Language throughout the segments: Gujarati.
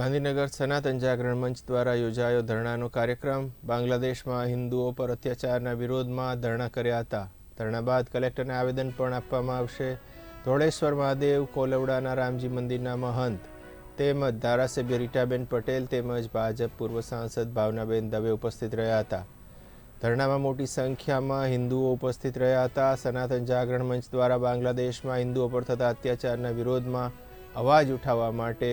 ગાંધીનગર સનાતન જાગરણ મંચ દ્વારા યોજાયો ધરણાનો કાર્યક્રમ. બાંગ્લાદેશમાં હિન્દુઓ પર અત્યાચારના વિરોધમાં ધરણા કર્યા હતા. ધરણા બાદ કલેક્ટરને આવેદન પણ આપવામાં આવશે. ધોળેશ્વર મહાદેવ કોલવડાના રામજી મંદિરના મહંત તેમજ ધારાસભ્ય રીટાબેન પટેલ તેમજ ભાજપ પૂર્વ સાંસદ ભાવનાબેન દવે ઉપસ્થિત રહ્યા હતા. ધરણામાં મોટી સંખ્યામાં હિન્દુઓ ઉપસ્થિત રહ્યા હતા. સનાતન જાગરણ મંચ દ્વારા બાંગ્લાદેશમાં હિન્દુઓ પર થતા અત્યાચારના વિરોધમાં અવાજ ઉઠાવવા માટે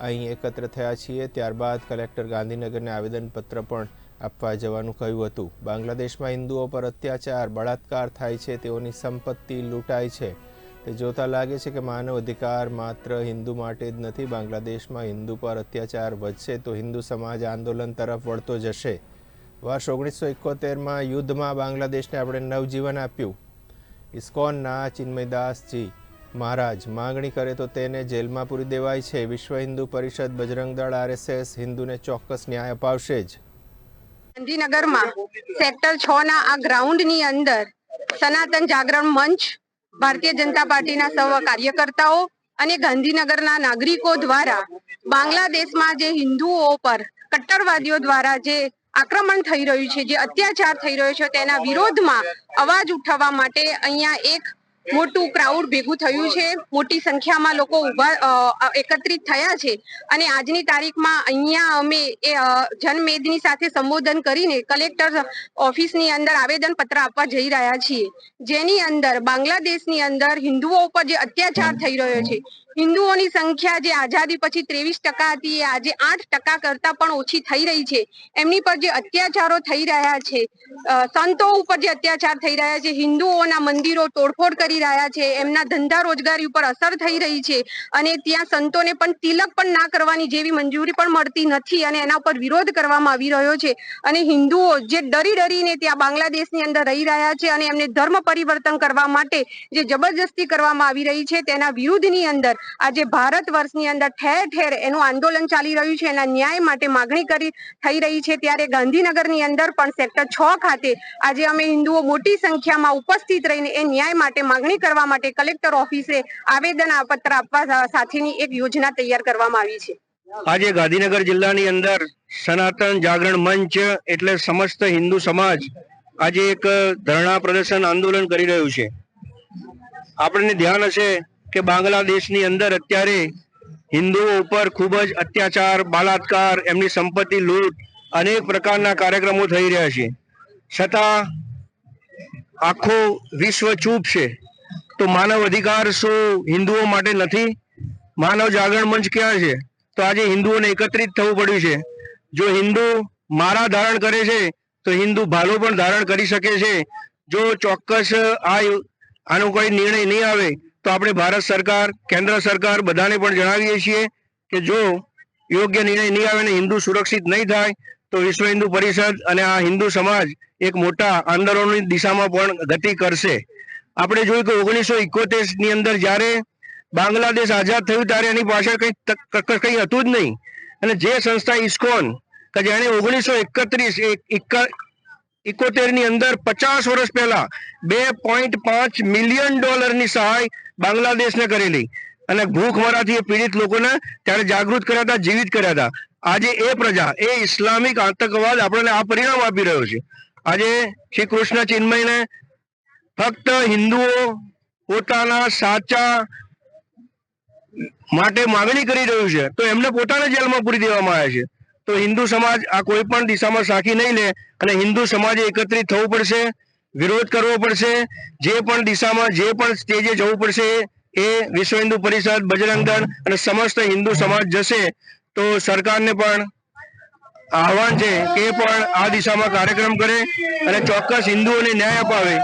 અહીં એકત્ર થયા છીએ. ત્યારબાદ કલેક્ટર ગાંધીનગરને આવેદનપત્ર પણ આપવા જવાનું કહ્યું હતું. બાંગ્લાદેશમાં હિન્દુઓ પર અત્યાચાર, બળાત્કાર થાય છે, તેઓની સંપત્તિ લૂંટાય છે. તે જોતા લાગે છે કે માનવ અધિકાર માત્ર હિન્દુ માટે જ નથી, બાંગ્લાદેશમાં હિન્દુ પર અત્યાચાર વધશે તો હિન્દુ સમાજ આંદોલન તરફ વળતો જશે. વર્ષ ઓગણીસો એકોતેરમાં યુદ્ધમાં બાંગ્લાદેશને આપણે નવજીવન આપ્યું. ઇસ્કોનના ચિન્મયદાસજી મહારાજ, માગણી કરે તો તેને જેલમાં પૂરી દેવાય છે. વિશ્વ હિન્દુ પરિષદ બજરંગ દળ આરએસએસ હિન્દુને ચોક્કસ ન્યાય અપાવશે જ. ગાંધીનગરમાં સેક્ટર છ ના આ ગ્રાઉન્ડની અંદર સનાતન જાગરણ મંચ, ભારતીય જનતા પાર્ટીના સર્વ કાર્યકર્તાઓ અને ગાંધીનગરના નાગરિકો દ્વારા બાંગ્લાદેશમાં જે હિન્દુઓ પર કટ્ટરવાદીઓ દ્વારા જે આક્રમણ થઈ રહ્યું છે, જે અત્યાચાર થઈ રહ્યો છે, તેના વિરોધમાં અવાજ ઉઠાવવા માટે અહીંયા એક મોટું ક્રાઉડ ભેગું થયું છે. મોટી સંખ્યામાં લોકો ઊભા એકત્રિત થયા છે. અને આજની તારીખમાં અહીંયા અમે એ જનમેદની સાથે સંબોધન કરીને કલેક્ટર ઓફિસની અંદર આવેદન પત્ર આપવા જઈ રહ્યા છીએ. જેની અંદર બાંગ્લાદેશની અંદર હિન્દુઓ ઉપર જે અત્યાચાર થઈ રહ્યો છે, હિન્દુઓની સંખ્યા જે આઝાદી પછી ત્રેવીસ ટકા હતી, એ આજે આઠ ટકા કરતા પણ ઓછી થઈ રહી છે. એમની પર જે અત્યાચારો થઈ રહ્યા છે સંતો ઉપર જે અત્યાચાર થઈ રહ્યા છે, હિન્દુઓના મંદિરો તોડફોડ કરી રહ્યા છે, એમના ધંધા રોજગારી ઉપર અસર થઈ રહી છે અને ત્યાં સંતોને પણ તિલક પણ ના કરવાની જેવી મંજૂરી પણ મળતી નથી અને એના ઉપર વિરોધ કરવામાં આવી રહ્યો છે. અને હિન્દુઓ જે ડરી ડરીને ત્યાં બાંગ્લાદેશની અંદર રહી રહ્યા છે અને એમને ધર્મ પરિવર્તન કરવા માટે જે જબરજસ્તી કરવામાં આવી રહી છે તેના વિરુદ્ધની અંદર આજે ભારત વર્ષની અંદર ઠેર ઠેર એનું આંદોલન ચાલી રહ્યું છે, એના ન્યાય માટે માગણી કરી થઈ રહી છે. ત્યારે ગાંધીનગરની અંદર પણ સેક્ટર છ ખાતે આજે અમે હિન્દુઓ મોટી સંખ્યામાં ઉપસ્થિત રહીને એ ન્યાય માટે માગણી કરવા માટે કલેક્ટર ઓફિસે આવેદન પત્ર આપવા સાથેની એક યોજના તૈયાર કરવામાં આવી છે. આજે ગાંધીનગર જિલ્લાની અંદર સનાતન જાગરણ મંચ એટલે સમસ્ત હિન્દુ સમાજ આજે એક ધરણા પ્રદર્શન આંદોલન કરી રહ્યું છે. આપણને ધ્યાન હશે કે બાંગ્લાદેશની અંદર અત્યારે હિન્દુઓ ઉપર ખૂબ જ અત્યાચાર, બળાત્કાર, એમની સંપત્તિ લૂંટ અનેક પ્રકારના કાર્યક્રમો થઈ રહ્યા છે. છતાં આખું વિશ્વ ચૂપ છે. તો માનવ અધિકાર શું હિન્દુઓ માટે નથી? માનવ જાગરણ મંચ ક્યાં છે? તો આજે હિન્દુઓને એકત્રિત થવું પડ્યું છે. જો હિન્દુ મારા ધારણ કરે છે, તો હિન્દુ ભાલો પણ ધારણ કરી શકે છે. જો ચોક્કસ આ આનો કોઈ નિર્ણય નહીં આવે, તો આપણે ભારત સરકાર, કેન્દ્ર સરકાર બધાને પણ જણાવીએ છીએ કે જો યોગ્ય નિર્ણય નહીં આવે ને હિન્દુ સુરક્ષિત નહીં થાય તો વિશ્વ હિન્દુ પરિષદ અને આ હિન્દુ સમાજ એક મોટા આંદોલનની દિશામાં પણ ગતિ કરશે. આપણે જોયું કે ઓગણીસો ઇકોતેરની અંદર જ્યારે બાંગ્લાદેશ આઝાદ થયું ત્યારે એની પાછળ કંઈ કંઈ હતું જ નહીં. અને જે સંસ્થા ઇસ્કોન, કે જેણે ઓગણીસો એકત્રીસ ઇકોતેરની અંદર પચાસ વર્ષ પહેલા બે પોઈન્ટ પાંચ મિલિયન ડોલરની સહાય બાંગ્લાદેશને કરેલી. અને ભૂખમરાથી પીડિત લોકોને ત્યારે જાગૃત કર્યા હતા, જીવિત કર્યા હતા. આજે એ પ્રજા, એ ઇસ્લામિક આતંકવાદ આપણને આ પરિણામ આપી રહ્યો છે. આજે શ્રી કૃષ્ણ ચિન્મયને ફક્ત હિન્દુઓ પોતાના સાચા માટે માગણી કરી રહ્યું છે, તો એમને પોતાને જેલમાં પૂરી દેવામાં આવ્યા છે. તો હિન્દુ સમાજ આ કોઈ પણ દિશામાં સાખી નહીં લે અને હિન્દુ સમાજે એકત્રિત થવું પડશે, વિરોધ કરવો પડશે, જે પણ દિશામાં, જે પણ સ્ટેજે જવું પડશે એ વિશ્વ હિન્દુ પરિષદ બજરંગ દળ અને સમસ્ત હિન્દુ સમાજ જશે. તો સરકારને પણ આહવાન છે કે પણ આ દિશામાં કાર્યક્રમ કરે અને ચોક્કસ હિન્દુઓને ન્યાય અપાવે.